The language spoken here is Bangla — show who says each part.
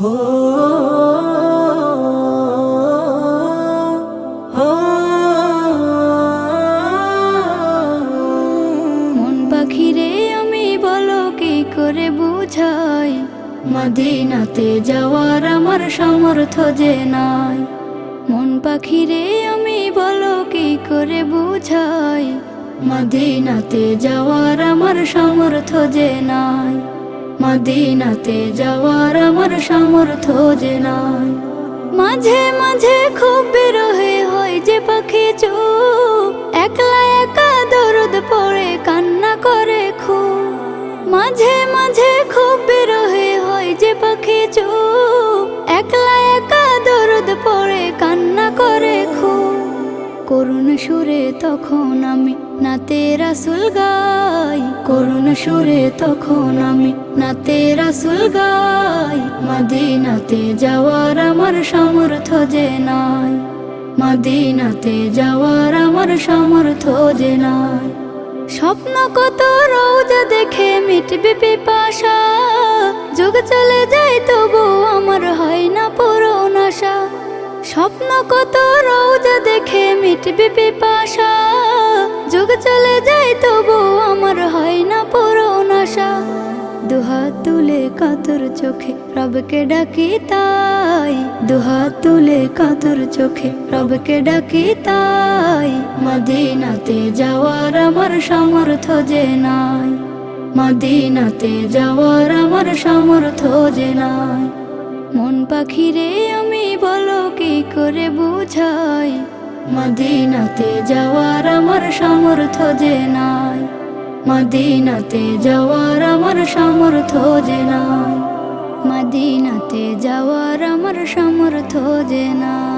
Speaker 1: হো
Speaker 2: মন পাখিরে আমি বলো, কি করে বুঝাই? মদিনাতে যাওয়ার আমার সামর্থ্য যে নাই। মন পাখিরে আমি বলো, কি করে বুঝাই? মদিনাতে যাওয়ার আমার সামর্থ্য যে নাই। মদিনাতে যাওয়ার আমার সামর্থ্য যে নয় মাঝে মাঝে খুব বিরহে হয় যে পাখি চুপ। একলা একা দরদ পড়ে, কান্না করে খুব। মাঝে মাঝে খুব বিরহে হয় যে পাখি চুপ। একলা করুণ সুরে তখন আমি নাতে রাসুল গাই। করুণ সুরে তখন আমি নাতে রাসুল গাই। মদিনাতে যাওয়ার আমার সামর্থ্য যে নাই। মদিনাতে যাওয়ার আমার সামর্থ্য যে নাই। স্বপ্ন কত রোজা দেখে মিটবে পিপাসা। যুগ চলে যায় তবু স্বপ্ন কত রোজা দেখে মিটবে পিপাসা। যুগ চলে যায় তবু আমার হয় না পূরণ আশা। দুহাত তুলে কাতর চোখে রবকে ডাকি তাই। দুহাত তুলে কাতর চোখে রবকে ডাকি তাই। মদিনাতে যাওয়ার আমার সামর্থ্য যে নাই। মদিনাতে যাওয়ার আমার সামর্থ্য যে নাই। মন পাখিরে আমি বলো কি করে বুঝাই? মদিনাতে যাওয়ার আমার সামর্থ্য যে নাই। মদিনাতে যাওয়ার আমার সামর্থ্য যে নাই। মদিনাতে যাওয়ার আমার সামর্থ্য যে নাই।